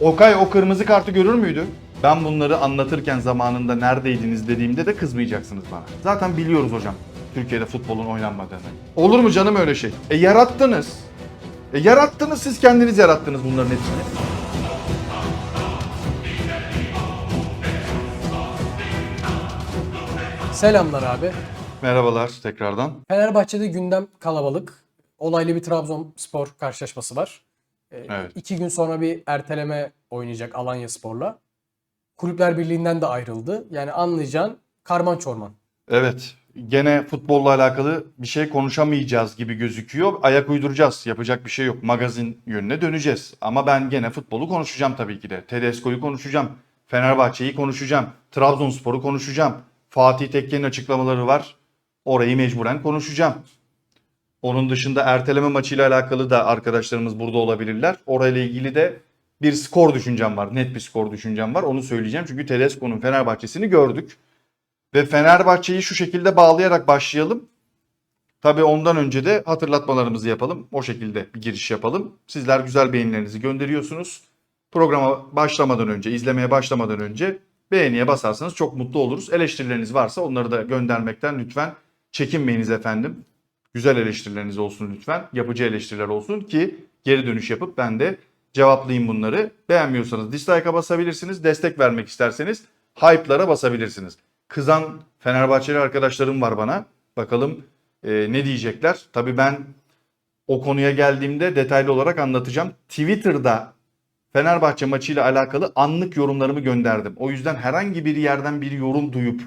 Okay o kırmızı kartı görür müydü? Ben bunları anlatırken zamanında neredeydiniz dediğimde de kızmayacaksınız bana. Zaten biliyoruz hocam Türkiye'de futbolun oynanmadığını. Olur mu canım öyle şey? E yarattınız. E yarattınız siz kendiniz yarattınız bunların hepsini. Selamlar abi. Merhabalar tekrardan. Fenerbahçe'de gündem kalabalık. Olaylı bir Trabzonspor karşılaşması var. Ee, Evet. İki gün sonra bir erteleme oynayacak Alanya Spor'la. Kulüpler Birliği'nden de ayrıldı. Yani anlayacağın karman çorman. Evet. Gene futbolla alakalı bir şey konuşamayacağız gibi gözüküyor. Ayak uyduracağız. Yapacak bir şey yok. Magazin yönüne döneceğiz. Ama ben gene futbolu konuşacağım tabii ki de. Tedesco'yu konuşacağım. Fenerbahçe'yi konuşacağım. Trabzonspor'u konuşacağım. Fatih Tekke'nin açıklamaları var. Orayı mecburen konuşacağım. Onun dışında erteleme maçıyla alakalı da arkadaşlarımız burada olabilirler. Orayla ilgili de bir skor düşüncem var. Net bir skor düşüncem var. Onu söyleyeceğim. Çünkü Tedesco'nun Fenerbahçe'sini gördük. Ve Fenerbahçe'yi şu şekilde bağlayarak başlayalım. Tabii ondan önce de hatırlatmalarımızı yapalım. O şekilde bir giriş yapalım. Sizler güzel beğenilerinizi gönderiyorsunuz. Programa başlamadan önce, izlemeye başlamadan önce beğeniye basarsanız çok mutlu oluruz. Eleştirileriniz varsa onları da göndermekten lütfen çekinmeyiniz efendim. Güzel eleştirileriniz olsun lütfen. Yapıcı eleştiriler olsun ki geri dönüş yapıp ben de cevaplayayım bunları. Beğenmiyorsanız dislike'a basabilirsiniz. Destek vermek isterseniz hype'lara basabilirsiniz. Kızan Fenerbahçeli arkadaşlarım var bana. Bakalım e, ne diyecekler. Tabii ben o konuya geldiğimde detaylı olarak anlatacağım. Twitter'da Fenerbahçe maçıyla alakalı anlık yorumlarımı gönderdim. O yüzden herhangi bir yerden bir yorum duyup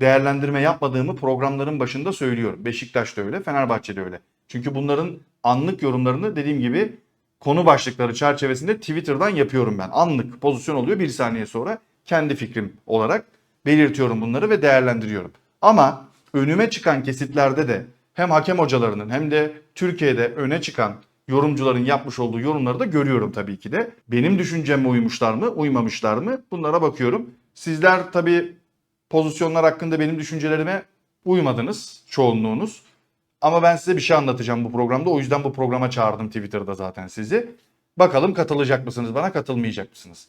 değerlendirme yapmadığımı programların başında söylüyorum. Beşiktaş'ta öyle, Fenerbahçe'de öyle. Çünkü bunların anlık yorumlarını dediğim gibi konu başlıkları çerçevesinde Twitter'dan yapıyorum ben. Anlık pozisyon oluyor bir saniye sonra kendi fikrim olarak belirtiyorum bunları ve değerlendiriyorum. Ama önüme çıkan kesitlerde de hem hakem hocalarının hem de Türkiye'de öne çıkan yorumcuların yapmış olduğu yorumları da görüyorum tabii ki de. Benim düşünceme uymuşlar mı, uymamışlar mı? Bunlara bakıyorum. Sizler tabii pozisyonlar hakkında benim düşüncelerime uymadınız çoğunluğunuz. Ama ben size bir şey anlatacağım bu programda. O yüzden bu programa çağırdım Twitter'da zaten sizi. Bakalım katılacak mısınız bana, katılmayacak mısınız?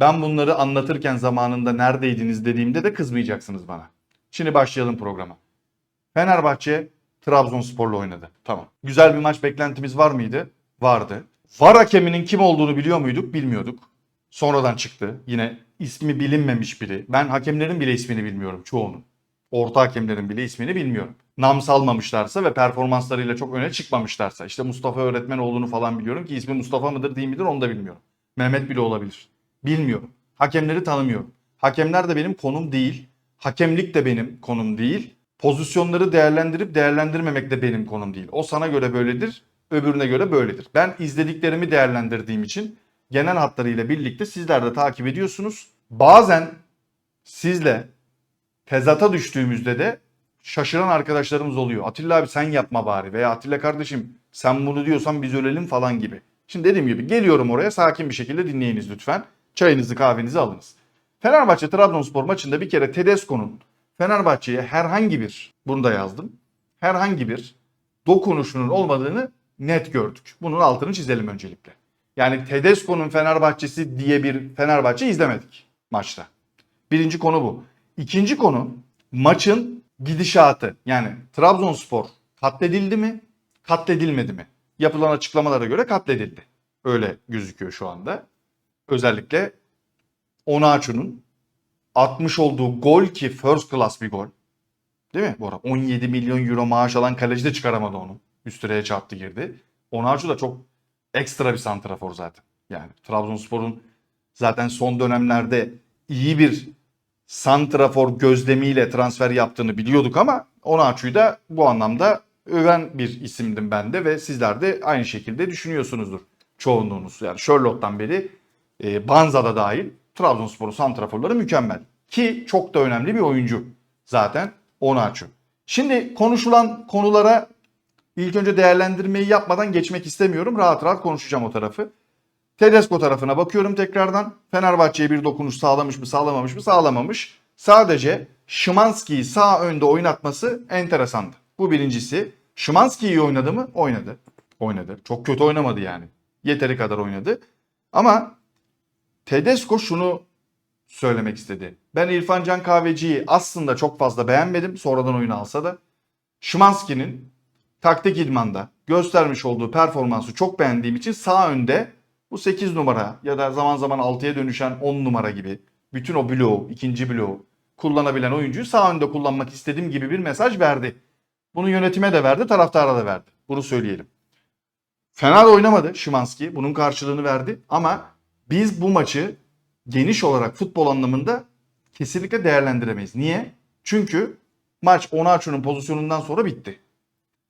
Ben bunları anlatırken zamanında neredeydiniz dediğimde de kızmayacaksınız bana. Şimdi başlayalım programa. Fenerbahçe Trabzonspor'la oynadı. Tamam. Güzel bir maç beklentimiz var mıydı? Vardı. VAR hakeminin kim olduğunu biliyor muyduk? Bilmiyorduk. Sonradan çıktı. Yine ismi bilinmemiş biri. Ben hakemlerin bile ismini bilmiyorum çoğunun. Orta hakemlerin bile ismini bilmiyorum. Nam salmamışlarsa ve performanslarıyla çok öne çıkmamışlarsa. işte Mustafa Öğretmenoğlu'nu falan biliyorum ki ismi Mustafa mıdır değil midir onu da bilmiyorum. Mehmet bile olabilir. Bilmiyorum. Hakemleri tanımıyorum. Hakemler de benim konum değil. Hakemlik de benim konum değil. Pozisyonları değerlendirip değerlendirmemek de benim konum değil. O sana göre böyledir, öbürüne göre böyledir. Ben izlediklerimi değerlendirdiğim için genel hatlarıyla birlikte sizler de takip ediyorsunuz. Bazen sizle tezata düştüğümüzde de şaşıran arkadaşlarımız oluyor. Atilla abi sen yapma bari veya Atilla kardeşim sen bunu diyorsan biz ölelim falan gibi. Şimdi dediğim gibi geliyorum oraya sakin bir şekilde dinleyiniz lütfen. Çayınızı kahvenizi alınız. Fenerbahçe Trabzonspor maçında bir kere Tedesco'nun Fenerbahçe'ye herhangi bir, bunu da yazdım, herhangi bir dokunuşunun olmadığını net gördük. Bunun altını çizelim öncelikle. Yani Tedesco'nun Fenerbahçesi diye bir Fenerbahçe izlemedik maçta. Birinci konu bu. İkinci konu maçın gidişatı. Yani Trabzonspor katledildi mi, katledilmedi mi? Yapılan açıklamalara göre katledildi. Öyle gözüküyor şu anda. Özellikle Onaçu'nun atmış olduğu gol ki first class bir gol. Değil mi Bora? 17 milyon euro maaş alan kaleci de çıkaramadı onu. Üst çarptı girdi. Onaçu da çok ekstra bir santrafor zaten. Yani Trabzonspor'un zaten son dönemlerde iyi bir santrafor gözlemiyle transfer yaptığını biliyorduk ama Onaçu'yu da bu anlamda öven bir isimdim ben de ve sizler de aynı şekilde düşünüyorsunuzdur çoğunluğunuz. Yani Sherlock'tan beri e, Banza'da dahil Trabzonspor'un santraforları mükemmel. Ki çok da önemli bir oyuncu zaten Onaçu. Şimdi konuşulan konulara ilk önce değerlendirmeyi yapmadan geçmek istemiyorum. Rahat rahat konuşacağım o tarafı. Tedesco tarafına bakıyorum tekrardan. Fenerbahçe'ye bir dokunuş sağlamış mı sağlamamış mı sağlamamış. Sadece Şimanski'yi sağ önde oynatması enteresandı. Bu birincisi. Şimanski iyi oynadı mı? Oynadı. Oynadı. Çok kötü oynamadı yani. Yeteri kadar oynadı. Ama Tedesco şunu söylemek istedi. Ben İrfan Can Kahveci'yi aslında çok fazla beğenmedim. Sonradan oyunu alsa da. Şimanski'nin taktik idmanda göstermiş olduğu performansı çok beğendiğim için sağ önde bu 8 numara ya da zaman zaman 6'ya dönüşen 10 numara gibi bütün o bloğu, ikinci bloğu kullanabilen oyuncuyu sağ önde kullanmak istediğim gibi bir mesaj verdi. Bunu yönetime de verdi, taraftara da verdi. Bunu söyleyelim. Fena da oynamadı Şimanski. Bunun karşılığını verdi. Ama biz bu maçı geniş olarak futbol anlamında kesinlikle değerlendiremeyiz. Niye? Çünkü maç Onaçu'nun pozisyonundan sonra bitti.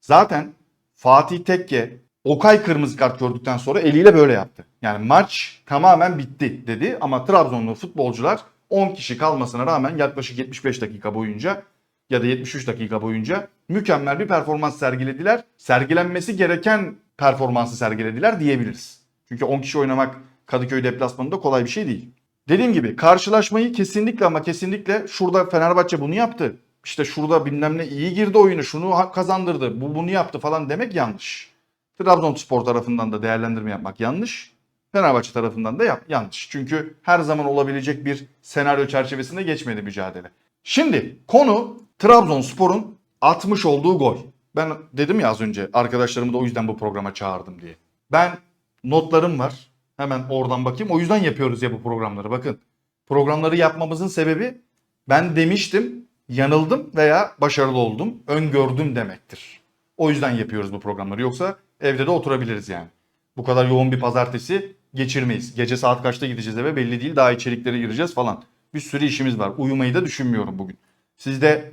Zaten Fatih Tekke Okay kırmızı kart gördükten sonra eliyle böyle yaptı. Yani maç tamamen bitti dedi ama Trabzonlu futbolcular 10 kişi kalmasına rağmen yaklaşık 75 dakika boyunca ya da 73 dakika boyunca mükemmel bir performans sergilediler. Sergilenmesi gereken performansı sergilediler diyebiliriz. Çünkü 10 kişi oynamak Kadıköy deplasmanında kolay bir şey değil. Dediğim gibi karşılaşmayı kesinlikle ama kesinlikle şurada Fenerbahçe bunu yaptı. İşte şurada bilmem ne iyi girdi oyunu, şunu kazandırdı, bu bunu yaptı falan demek yanlış. Trabzonspor tarafından da değerlendirme yapmak yanlış. Fenerbahçe tarafından da yap, yanlış. Çünkü her zaman olabilecek bir senaryo çerçevesinde geçmedi mücadele. Şimdi konu Trabzonspor'un atmış olduğu gol. Ben dedim ya az önce arkadaşlarımı da o yüzden bu programa çağırdım diye. Ben notlarım var. Hemen oradan bakayım. O yüzden yapıyoruz ya bu programları. Bakın programları yapmamızın sebebi ben demiştim, yanıldım veya başarılı oldum, öngördüm demektir. O yüzden yapıyoruz bu programları. Yoksa evde de oturabiliriz yani. Bu kadar yoğun bir pazartesi geçirmeyiz. Gece saat kaçta gideceğiz eve belli değil. Daha içeriklere gireceğiz falan. Bir sürü işimiz var. Uyumayı da düşünmüyorum bugün. Siz de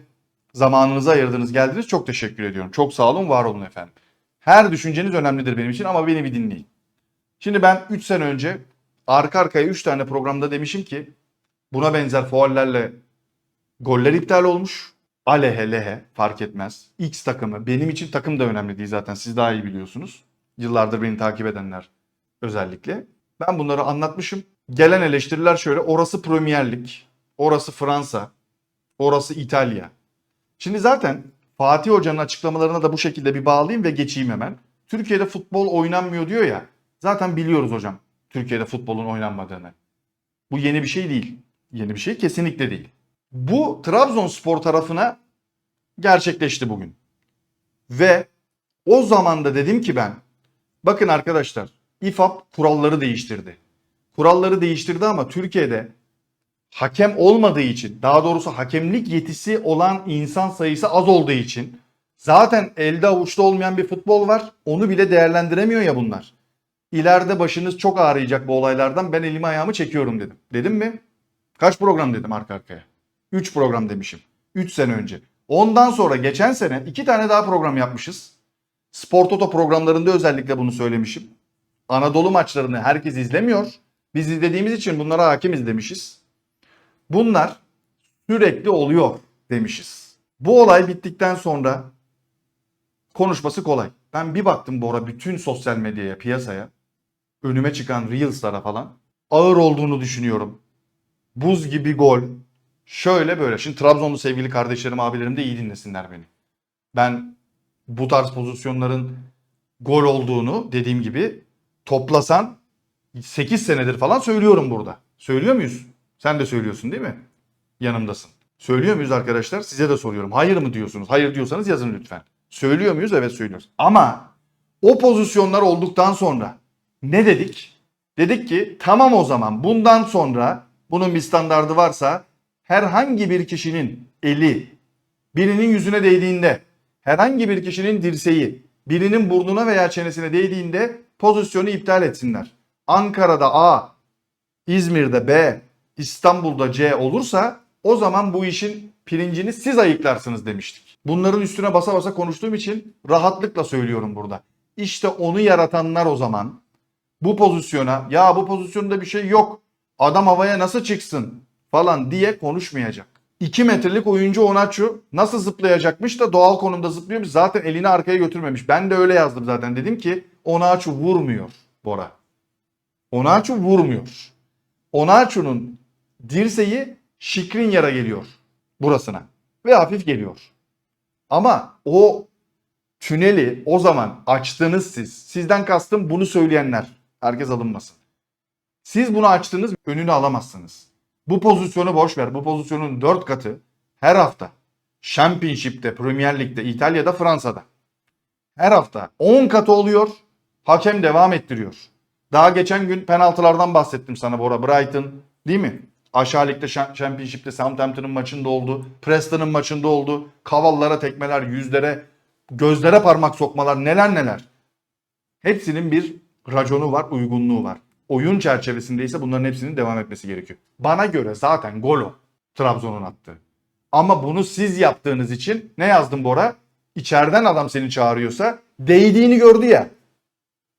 zamanınızı ayırdınız geldiniz. Çok teşekkür ediyorum. Çok sağ olun, var olun efendim. Her düşünceniz önemlidir benim için ama beni bir dinleyin. Şimdi ben 3 sene önce arka arkaya 3 tane programda demişim ki buna benzer faullerle goller iptal olmuş. Alehe lehe fark etmez. X takımı benim için takım da önemli değil zaten siz daha iyi biliyorsunuz. Yıllardır beni takip edenler özellikle. Ben bunları anlatmışım. Gelen eleştiriler şöyle orası Premier Lig, orası Fransa, orası İtalya. Şimdi zaten Fatih Hoca'nın açıklamalarına da bu şekilde bir bağlayayım ve geçeyim hemen. Türkiye'de futbol oynanmıyor diyor ya. Zaten biliyoruz hocam Türkiye'de futbolun oynanmadığını. Bu yeni bir şey değil. Yeni bir şey kesinlikle değil. Bu Trabzonspor tarafına gerçekleşti bugün. Ve o zaman da dedim ki ben bakın arkadaşlar İFAP kuralları değiştirdi. Kuralları değiştirdi ama Türkiye'de hakem olmadığı için daha doğrusu hakemlik yetisi olan insan sayısı az olduğu için zaten elde avuçta olmayan bir futbol var. Onu bile değerlendiremiyor ya bunlar. İleride başınız çok ağrıyacak bu olaylardan ben elimi ayağımı çekiyorum dedim. Dedim mi? Kaç program dedim arka arkaya? 3 program demişim. 3 sene önce. Ondan sonra geçen sene 2 tane daha program yapmışız. Spor Toto programlarında özellikle bunu söylemişim. Anadolu maçlarını herkes izlemiyor. Biz izlediğimiz için bunlara hakimiz demişiz. Bunlar sürekli oluyor demişiz. Bu olay bittikten sonra konuşması kolay. Ben bir baktım bu ara bütün sosyal medyaya, piyasaya. Önüme çıkan Reels'lara falan. Ağır olduğunu düşünüyorum. Buz gibi gol. Şöyle böyle. Şimdi Trabzonlu sevgili kardeşlerim, abilerim de iyi dinlesinler beni. Ben bu tarz pozisyonların gol olduğunu dediğim gibi toplasan 8 senedir falan söylüyorum burada. Söylüyor muyuz? Sen de söylüyorsun değil mi? Yanımdasın. Söylüyor muyuz arkadaşlar? Size de soruyorum. Hayır mı diyorsunuz? Hayır diyorsanız yazın lütfen. Söylüyor muyuz? Evet söylüyoruz. Ama o pozisyonlar olduktan sonra ne dedik? Dedik ki tamam o zaman bundan sonra bunun bir standardı varsa herhangi bir kişinin eli birinin yüzüne değdiğinde herhangi bir kişinin dirseği birinin burnuna veya çenesine değdiğinde pozisyonu iptal etsinler. Ankara'da A, İzmir'de B, İstanbul'da C olursa o zaman bu işin pirincini siz ayıklarsınız demiştik. Bunların üstüne basa basa konuştuğum için rahatlıkla söylüyorum burada. İşte onu yaratanlar o zaman bu pozisyona ya bu pozisyonda bir şey yok adam havaya nasıl çıksın falan diye konuşmayacak. 2 metrelik oyuncu Onaçu nasıl zıplayacakmış da doğal konumda zıplıyormuş. Zaten elini arkaya götürmemiş. Ben de öyle yazdım zaten. Dedim ki Onaçu vurmuyor Bora. Onaçu vurmuyor. Onaçu'nun dirseği Şikrinyar'a geliyor. Burasına. Ve hafif geliyor. Ama o tüneli o zaman açtınız siz. Sizden kastım bunu söyleyenler. Herkes alınmasın. Siz bunu açtınız önünü alamazsınız. Bu pozisyonu boş ver. Bu pozisyonun 4 katı her hafta Championship'te, Premier Lig'de, İtalya'da, Fransa'da. Her hafta 10 katı oluyor. Hakem devam ettiriyor. Daha geçen gün penaltılardan bahsettim sana Bora. Brighton değil mi? Aşağı ligde Championship'te Southampton'ın maçında oldu. Preston'ın maçında oldu. Kavallara tekmeler, yüzlere, gözlere parmak sokmalar neler neler. Hepsinin bir raconu var, uygunluğu var. Oyun çerçevesinde ise bunların hepsinin devam etmesi gerekiyor. Bana göre zaten gol o. Trabzon'un attığı. Ama bunu siz yaptığınız için ne yazdım Bora? İçeriden adam seni çağırıyorsa değdiğini gördü ya.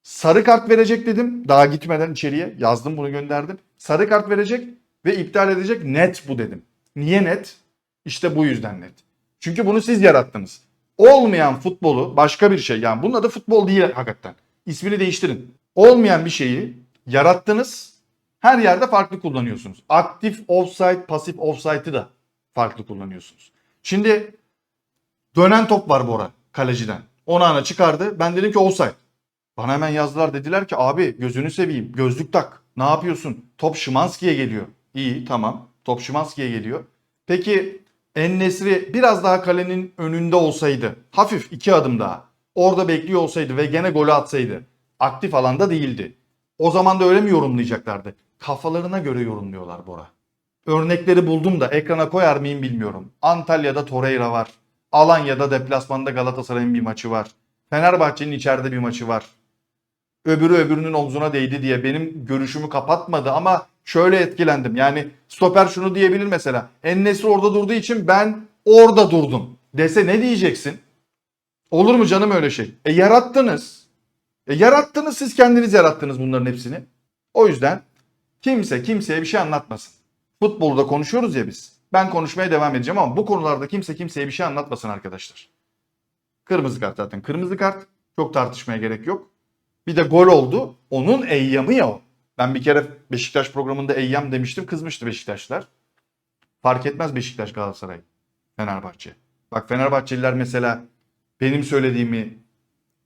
Sarı kart verecek dedim. Daha gitmeden içeriye yazdım bunu gönderdim. Sarı kart verecek ve iptal edecek net bu dedim. Niye net? İşte bu yüzden net. Çünkü bunu siz yarattınız. Olmayan futbolu başka bir şey yani bunun adı futbol değil hakikaten. İsmini değiştirin. Olmayan bir şeyi yarattınız. Her yerde farklı kullanıyorsunuz. Aktif offside, pasif offside'ı da farklı kullanıyorsunuz. Şimdi dönen top var Bora kaleciden. Onu ana çıkardı. Ben dedim ki offside. Bana hemen yazdılar dediler ki abi gözünü seveyim gözlük tak. Ne yapıyorsun? Top Şimanski'ye geliyor. İyi tamam. Top Şimanski'ye geliyor. Peki Ennesri biraz daha kalenin önünde olsaydı. Hafif iki adım daha. Orada bekliyor olsaydı ve gene golü atsaydı. Aktif alanda değildi. O zaman da öyle mi yorumlayacaklardı? Kafalarına göre yorumluyorlar Bora. Örnekleri buldum da ekrana koyar mıyım bilmiyorum. Antalya'da Torreira var. Alanya'da deplasmanda Galatasaray'ın bir maçı var. Fenerbahçe'nin içeride bir maçı var. Öbürü öbürünün omzuna değdi diye benim görüşümü kapatmadı ama şöyle etkilendim. Yani stoper şunu diyebilir mesela. Ennesri orada durduğu için ben orada durdum dese ne diyeceksin? Olur mu canım öyle şey? E yarattınız. E yarattınız siz kendiniz yarattınız bunların hepsini. O yüzden kimse kimseye bir şey anlatmasın. Futbolda konuşuyoruz ya biz. Ben konuşmaya devam edeceğim ama bu konularda kimse kimseye bir şey anlatmasın arkadaşlar. Kırmızı kart zaten. Kırmızı kart çok tartışmaya gerek yok. Bir de gol oldu. Onun eyyamı ya o. Ben bir kere Beşiktaş programında eyyam demiştim. Kızmıştı Beşiktaşlar. Fark etmez Beşiktaş Galatasaray. Fenerbahçe. Bak Fenerbahçeliler mesela benim söylediğimi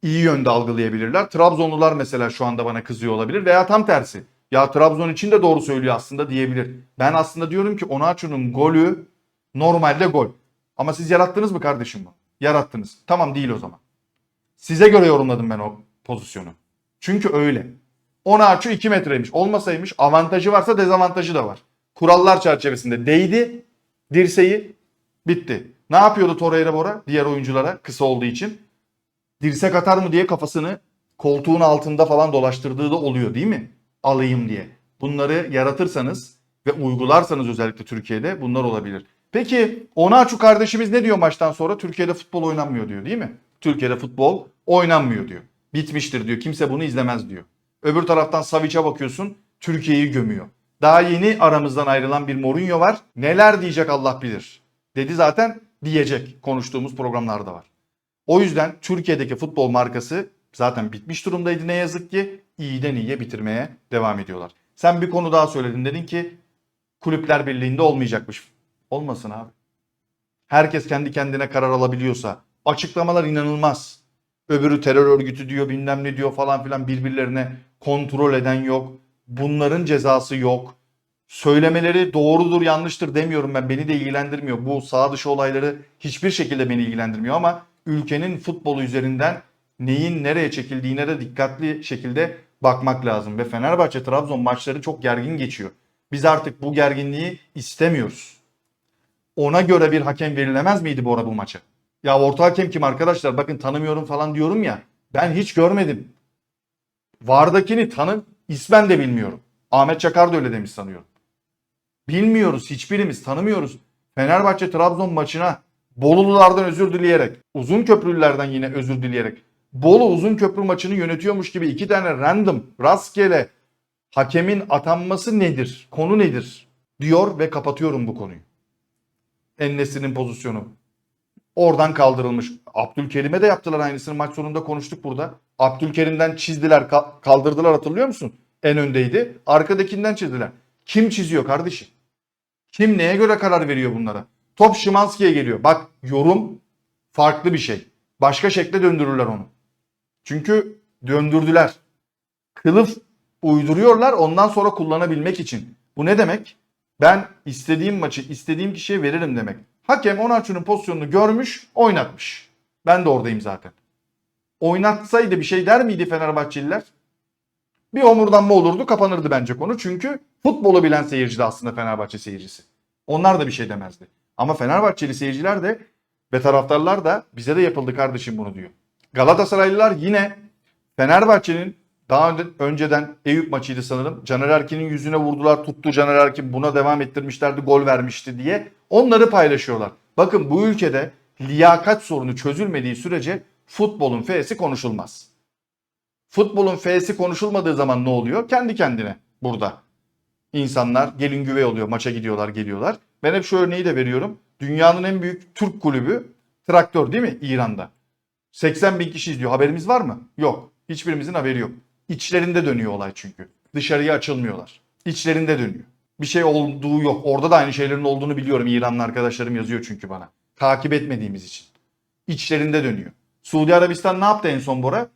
iyi yönde algılayabilirler. Trabzonlular mesela şu anda bana kızıyor olabilir veya tam tersi. Ya Trabzon için de doğru söylüyor aslında diyebilir. Ben aslında diyorum ki Onaçu'nun golü normalde gol. Ama siz yarattınız mı kardeşim bu? Yarattınız. Tamam değil o zaman. Size göre yorumladım ben o pozisyonu. Çünkü öyle. Onaçu 2 metreymiş. Olmasaymış avantajı varsa dezavantajı da var. Kurallar çerçevesinde değdi dirseği bitti. Ne yapıyordu Torreira Bora diğer oyunculara kısa olduğu için? Dirsek atar mı diye kafasını koltuğun altında falan dolaştırdığı da oluyor değil mi? Alayım diye. Bunları yaratırsanız ve uygularsanız özellikle Türkiye'de bunlar olabilir. Peki Onaçu kardeşimiz ne diyor maçtan sonra? Türkiye'de futbol oynanmıyor diyor değil mi? Türkiye'de futbol oynanmıyor diyor. Bitmiştir diyor. Kimse bunu izlemez diyor. Öbür taraftan Savic'e bakıyorsun. Türkiye'yi gömüyor. Daha yeni aramızdan ayrılan bir Mourinho var. Neler diyecek Allah bilir. Dedi zaten diyecek. Konuştuğumuz programlarda var. O yüzden Türkiye'deki futbol markası zaten bitmiş durumdaydı ne yazık ki. İyiden iyiye bitirmeye devam ediyorlar. Sen bir konu daha söyledin. Dedin ki kulüpler birliğinde olmayacakmış. Olmasın abi. Herkes kendi kendine karar alabiliyorsa. Açıklamalar inanılmaz. Öbürü terör örgütü diyor bilmem ne diyor falan filan birbirlerine kontrol eden yok. Bunların cezası yok. Söylemeleri doğrudur yanlıştır demiyorum ben beni de ilgilendirmiyor. Bu sağ dışı olayları hiçbir şekilde beni ilgilendirmiyor ama ülkenin futbolu üzerinden neyin nereye çekildiğine de dikkatli şekilde bakmak lazım. Ve Fenerbahçe Trabzon maçları çok gergin geçiyor. Biz artık bu gerginliği istemiyoruz. Ona göre bir hakem verilemez miydi bu arada bu maça? Ya orta hakem kim arkadaşlar? Bakın tanımıyorum falan diyorum ya. Ben hiç görmedim. Vardakini tanım ismen de bilmiyorum. Ahmet Çakar da öyle demiş sanıyorum. Bilmiyoruz hiçbirimiz tanımıyoruz. Fenerbahçe Trabzon maçına Bolululardan özür dileyerek, uzun köprülülerden yine özür dileyerek Bolu uzun köprü maçını yönetiyormuş gibi iki tane random, rastgele hakemin atanması nedir? Konu nedir? Diyor ve kapatıyorum bu konuyu. Ennesinin pozisyonu. Oradan kaldırılmış. Abdülkerim'e de yaptılar aynısını. Maç sonunda konuştuk burada. Abdülkerim'den çizdiler, ka- kaldırdılar hatırlıyor musun? En öndeydi. Arkadakinden çizdiler. Kim çiziyor kardeşim? Kim neye göre karar veriyor bunlara? Top Şimanski'ye geliyor. Bak yorum farklı bir şey. Başka şekle döndürürler onu. Çünkü döndürdüler. Kılıf uyduruyorlar ondan sonra kullanabilmek için. Bu ne demek? Ben istediğim maçı istediğim kişiye veririm demek. Hakem Onaçu'nun pozisyonunu görmüş, oynatmış. Ben de oradayım zaten. Oynatsaydı bir şey der miydi Fenerbahçeliler? Bir omurdanma olurdu, kapanırdı bence konu. Çünkü futbolu bilen seyirci de aslında Fenerbahçe seyircisi. Onlar da bir şey demezdi. Ama Fenerbahçeli seyirciler de ve taraftarlar da bize de yapıldı kardeşim bunu diyor. Galatasaraylılar yine Fenerbahçe'nin daha önce, önceden Eyüp maçıydı sanırım. Caner Erkin'in yüzüne vurdular, tuttu Caner Erkin buna devam ettirmişlerdi, gol vermişti diye. Onları paylaşıyorlar. Bakın bu ülkede liyakat sorunu çözülmediği sürece futbolun F'si konuşulmaz. Futbolun F'si konuşulmadığı zaman ne oluyor? Kendi kendine burada. İnsanlar gelin güvey oluyor, maça gidiyorlar, geliyorlar. Ben hep şu örneği de veriyorum. Dünyanın en büyük Türk kulübü Traktör değil mi İran'da? 80 bin kişi izliyor. Haberimiz var mı? Yok. Hiçbirimizin haberi yok. İçlerinde dönüyor olay çünkü. Dışarıya açılmıyorlar. İçlerinde dönüyor. Bir şey olduğu yok. Orada da aynı şeylerin olduğunu biliyorum. İranlı arkadaşlarım yazıyor çünkü bana. Takip etmediğimiz için. İçlerinde dönüyor. Suudi Arabistan ne yaptı en son Bora?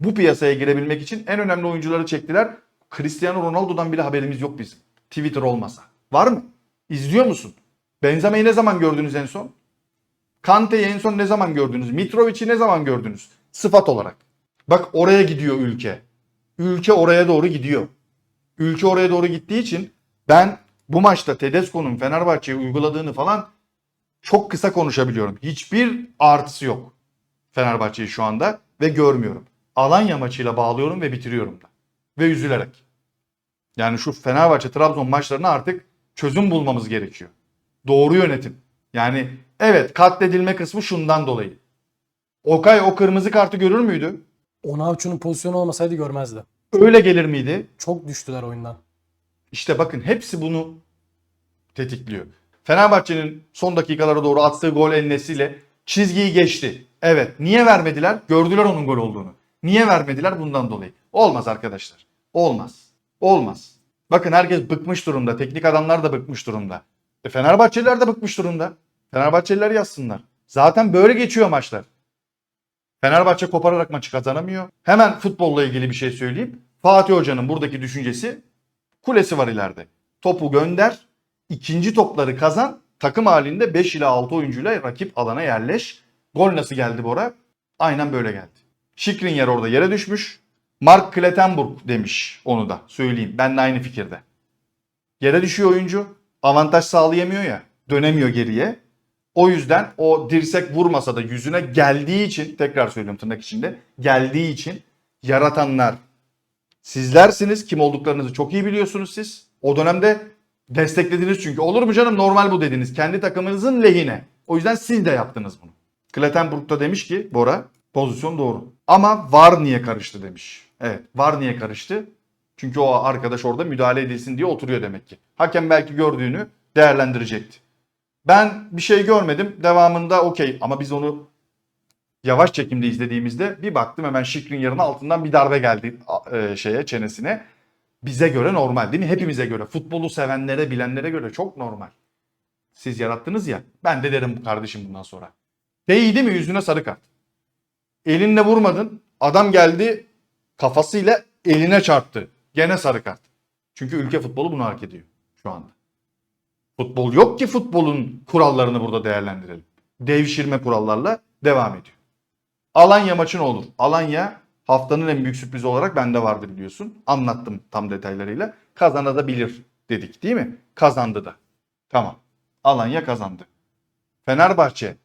Bu piyasaya girebilmek için en önemli oyuncuları çektiler. Cristiano Ronaldo'dan bile haberimiz yok bizim. Twitter olmasa. Var mı? İzliyor musun? Benzema'yı ne zaman gördünüz en son? Kante'yi en son ne zaman gördünüz? Mitrovic'i ne zaman gördünüz? Sıfat olarak. Bak oraya gidiyor ülke. Ülke oraya doğru gidiyor. Ülke oraya doğru gittiği için ben bu maçta Tedesco'nun Fenerbahçe'ye uyguladığını falan çok kısa konuşabiliyorum. Hiçbir artısı yok Fenerbahçe'yi şu anda ve görmüyorum. Alanya maçıyla bağlıyorum ve bitiriyorum da. Ve üzülerek. Yani şu Fenerbahçe Trabzon maçlarına artık çözüm bulmamız gerekiyor. Doğru yönetim. Yani evet katledilme kısmı şundan dolayı. Okay o kırmızı kartı görür müydü? Onaçu'nun pozisyonu olmasaydı görmezdi. Öyle gelir miydi? Çok düştüler oyundan. İşte bakın hepsi bunu tetikliyor. Fenerbahçe'nin son dakikalara doğru attığı gol ennesiyle çizgiyi geçti. Evet. Niye vermediler? Gördüler onun gol olduğunu. Niye vermediler? Bundan dolayı. Olmaz arkadaşlar. Olmaz. Olmaz. Bakın herkes bıkmış durumda. Teknik adamlar da bıkmış durumda. E Fenerbahçeliler de bıkmış durumda. Fenerbahçeliler yazsınlar. Zaten böyle geçiyor maçlar. Fenerbahçe kopararak maçı kazanamıyor. Hemen futbolla ilgili bir şey söyleyeyim. Fatih Hoca'nın buradaki düşüncesi kulesi var ileride. Topu gönder, ikinci topları kazan, takım halinde 5 ila 6 oyuncuyla rakip alana yerleş. Gol nasıl geldi Bora? Aynen böyle geldi. Şikrin orada yere düşmüş. Mark Klettenburg demiş onu da söyleyeyim. Ben de aynı fikirde. Yere düşüyor oyuncu. Avantaj sağlayamıyor ya. Dönemiyor geriye. O yüzden o dirsek vurmasa da yüzüne geldiği için tekrar söylüyorum tırnak içinde geldiği için yaratanlar sizlersiniz. Kim olduklarınızı çok iyi biliyorsunuz siz. O dönemde desteklediniz çünkü. Olur mu canım normal bu dediniz. Kendi takımınızın lehine. O yüzden siz de yaptınız bunu. Klettenburg da demiş ki Bora pozisyon doğru. Ama var niye karıştı demiş. Evet var niye karıştı? Çünkü o arkadaş orada müdahale edilsin diye oturuyor demek ki. Hakem belki gördüğünü değerlendirecekti. Ben bir şey görmedim. Devamında okey ama biz onu yavaş çekimde izlediğimizde bir baktım hemen Şikrin yarına altından bir darbe geldi e, şeye çenesine. Bize göre normal değil mi? Hepimize göre. Futbolu sevenlere, bilenlere göre çok normal. Siz yarattınız ya. Ben de derim kardeşim bundan sonra. Değdi mi yüzüne sarı kart. Elinle vurmadın. Adam geldi kafasıyla eline çarptı. Gene sarı kart. Çünkü ülke futbolu bunu hak ediyor şu anda. Futbol yok ki futbolun kurallarını burada değerlendirelim. Devşirme kurallarla devam ediyor. Alanya maçı ne olur? Alanya haftanın en büyük sürprizi olarak bende vardı biliyorsun. Anlattım tam detaylarıyla. Kazanabilir dedik değil mi? Kazandı da. Tamam. Alanya kazandı. Fenerbahçe,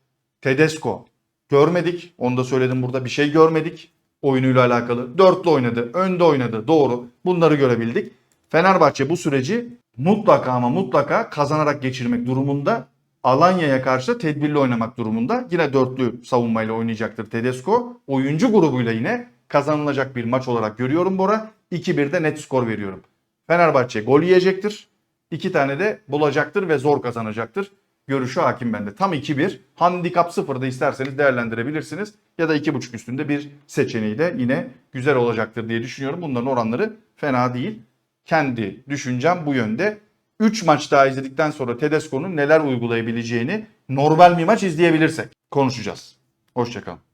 Tedesco görmedik. Onu da söyledim burada. Bir şey görmedik oyunuyla alakalı. Dörtlü oynadı, önde oynadı. Doğru. Bunları görebildik. Fenerbahçe bu süreci mutlaka ama mutlaka kazanarak geçirmek durumunda. Alanya'ya karşı tedbirli oynamak durumunda. Yine dörtlü savunmayla oynayacaktır Tedesco. Oyuncu grubuyla yine kazanılacak bir maç olarak görüyorum Bora. 2-1'de net skor veriyorum. Fenerbahçe gol yiyecektir. İki tane de bulacaktır ve zor kazanacaktır. Görüşü hakim bende. Tam 2-1. Handikap 0'da isterseniz değerlendirebilirsiniz. Ya da 2.5 üstünde bir seçeneği de yine güzel olacaktır diye düşünüyorum. Bunların oranları fena değil. Kendi düşüncem bu yönde. 3 maç daha izledikten sonra Tedesco'nun neler uygulayabileceğini normal bir maç izleyebilirsek konuşacağız. Hoşçakalın.